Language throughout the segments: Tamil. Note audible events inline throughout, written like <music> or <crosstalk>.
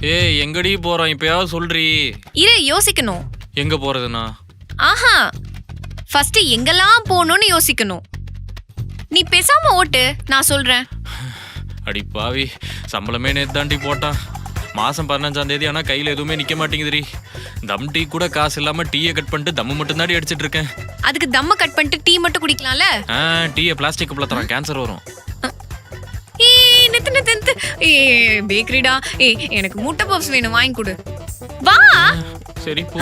ஏய் எங்கடி போறோம்? இப்பயாவது சொல்றி. இரு யோசிக்கணும். எங்க போறதுண்ணா? ஆஹா. ஃபர்ஸ்ட் எங்கெல்லாம் போகணும்னு யோசிக்கணும். நீ பேசாம ஓட்டு நான் சொல்றேன். அடி பாவி சம்பளமே நேத்து தாண்டி போட்டான். மாசம் பதினஞ்சாம் தேதி ஆனா கையில எதுவுமே நிக்க மாட்டேங்குதுடி. தம் டீ கூட காசு இல்லாம டீயை கட் பண்ணிட்டு தம்மு மட்டும் தாண்டி அடிச்சிட்டு இருக்கேன். அதுக்கு தம்ம கட் பண்ணிட்டு டீ மட்டும் குடிக்கலாம்ல? டீயை பிளாஸ்டிக் கப்ல தரான் கேன்சர் வரும். நித்து நித்து ஏ பேக்கரிடா ஏய் எனக்கு முட்டை பப்ஸ் வேணும் வாங்கி கொடு. வா! சரி போ.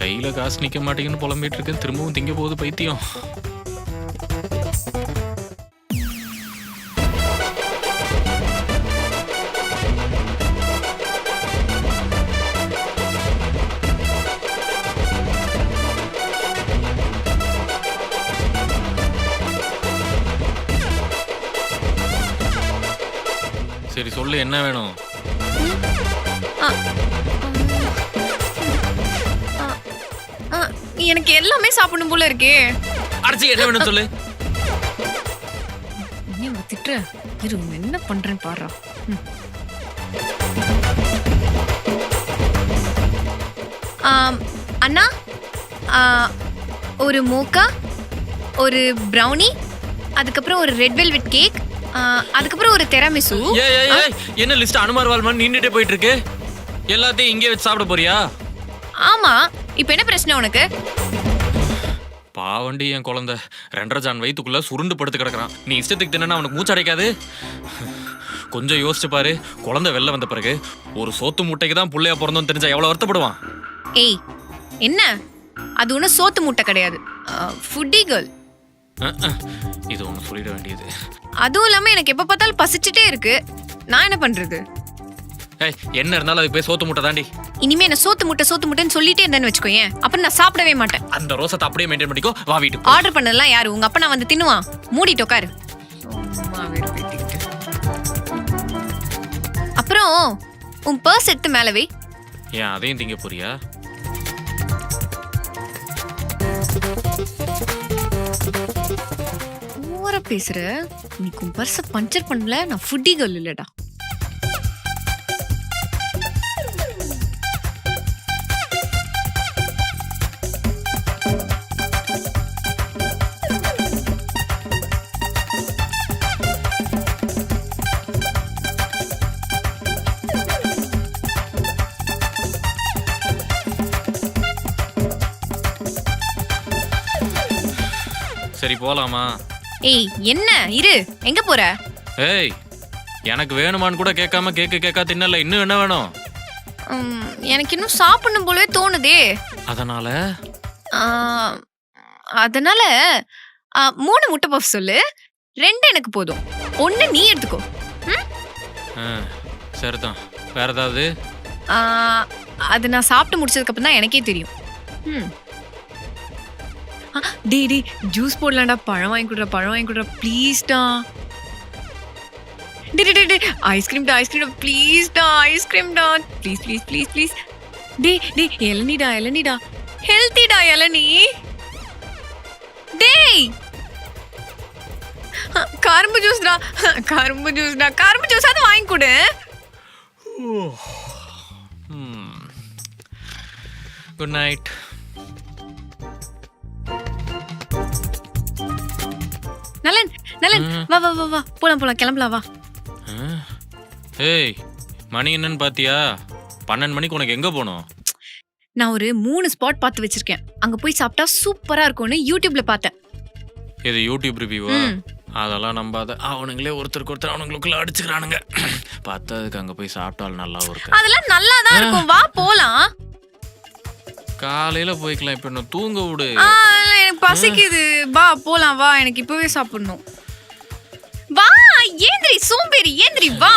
கையில காசு நிக்க மாட்டேங்குன்னு புலம்பிட்டு இருக்கேன். திரும்பவும் திங்க போகுது பைத்தியம். சரி சொல்லு என்ன வேணும்? ஆ. ஆ. ஆ, எனக்கு எல்லாமே சாப்பிடணும் போல இருக்கே. அடிச்சு என்ன வேணும் சொல்லு? நீ திட்டுற. இரு என்ன பண்றேன் பாரு அண்ணா ஒரு மோக்கா ஒரு ப்ரௌனி அதுக்கப்புறம் ஒரு ரெட் வெல்வெட் கேக் அதுக்கப்புறம் ஒரு தெரமிசு. என்ன லிஸ்ட் அனுமார் வால்மான் நின்னுட்டே போயிட்டு இருக்கு எல்லாத்தையும் இங்கே வச்சு சாப்பிட போறியா? ஆமா இப்போ என்ன பிரச்சனை உனக்கு? பாவண்டி என் குழந்தை. ரெண்டரை ஜான் வயித்துக்குள்ள சுருண்டு படுத்து கிடக்குறான். நீ இஷ்டத்துக்கு தின்னா அவனுக்கு மூச்சு அடைக்காது. கொஞ்சம் யோசிச்சு பாரு. குழந்தை வெளில வந்த பிறகு ஒரு சோத்து முட்டைக்கு தான் புள்ளையா பிறந்தோம்னு தெரிஞ்சா எவ்வளவு வருத்தப்படுவான்? ஏய் என்ன? அது ஒன்றும் சோத்து முட்டை கிடையாது. Foodie girl. இது ஒன்று சொல்லிட வேண்டியது. அதுவும் இல்லாம எனக்கு எப்ப பார்த்தாலும் பசிச்சுட்டே இருக்கு. நான் என்ன பண்றது? ஏய் என்ன இருந்தாலும் அதுக்கு போய் சோத்து முட்டை தாண்டி. இனிமே என்ன சோத்து முட்டை சோத்து முட்டைன்னு சொல்லிட்டே இருந்தேன்னு வச்சுக்கோயேன் அப்புறம் நான் சாப்பிடவே மாட்டேன். அந்த ரோசத்தை அப்படியே மெயின்டைன் பண்ணிக்கோ வா வீட்டுக்கு ஆர்டர் பண்ணதெல்லாம் யாரு? உங்க அப்பா நான் வந்து தின்னுவான். மூடிட்டு உட்காரு. அப்புறம் உன் பர்ஸ் எடுத்து மேல வை. ஏன் அதையும் திங்க போறியா? ஓவரா பேசுற? நீ உன் பர்ஸ பஞ்சர் பண்ணல? நான் ஃபுட்டி கேர்ள் இல்லடா. சரி போலாமா? ஏய் என்ன? இரு. எங்க போற? ஏய் எனக்கு வேணுமான்னு கூட கேட்காம கேக்கு கேட்கா தின்னல. இன்னும் என்ன வேணும்? உம், எனக்கு இன்னும் சாப்பிடணும் போலவே தோணுதே. அதனால? ஆ, அதனால ஆ, மூணு முட்டை பஃப் சொல்லு. ரெண்டு எனக்கு போதும். ஒன்னு நீ எடுத்துக்கோ. ம்? ஆ, சரிதான். வேற ஏதாவது? ஆ, அது நான் சாப்பிட்டு முடிச்சதுக்கு அப்புறம் தான் எனக்கே தெரியும். ம். ஆ, டேய் ஜூஸ் போடலாம்டா பழம் வாங்கி கொடுறா பழம் வாங்கி கொடுறா ப்ளீஸ்டா டே டே டே ஐஸ்கிரீம்டா ஐஸ்கிரீம்டா ப்ளீஸ்டா ஐஸ்கிரீம்டா ப்ளீஸ் ப்ளீஸ் ப்ளீஸ் ப்ளீஸ் டே டே இளநீடா இளநீடா. ஹெல்த்திடா இளநீ. டேய். கரும்பு ஜூஸ்டா கரும்பு ஜூஸ்டா கரும்பு ஜூஸ் அது வாங்கி கொடு. குட் நைட் நலன் வா வா வா வா. போலாம் போலாம். கிளம்பலாம் வா. ஏய் மணி என்னன்னு பாத்தியா? பன்னெண்டு மணிக்கு உனக்கு எங்க போகணும் நான் ஒரு மூணு ஸ்பாட் பார்த்து வச்சிருக்கேன். அங்க போய் சாப்பிட்டா சூப்பரா இருக்கும்னு யூடியூப்ல பார்த்தேன். இது யூடியூப் ரிவ்யூவா. அதெல்லாம் நம்பாத. அவனுங்களே ஒருத்தருக்கு ஒருத்தர் அவனுங்களுக்குள்ள அடிச்சுக்கிறானுங்க. <clears throat> பார்த்ததுக்கு அங்க போய் சாப்பிட்டால் நல்லாவும் இருக்கு. அதெல்லாம் நல்லா தான் இருக்கும். வா போலாம். காலையில போய்க்கலாம். இப்ப என்ன தூங்க விடு. எனக்கு பசிக்குது. வா போலாம் வா. எனக்கு இப்பவே சாப்பிடணும். வா ஏந்திரி சோம்பேறி ஏந்திரி வா.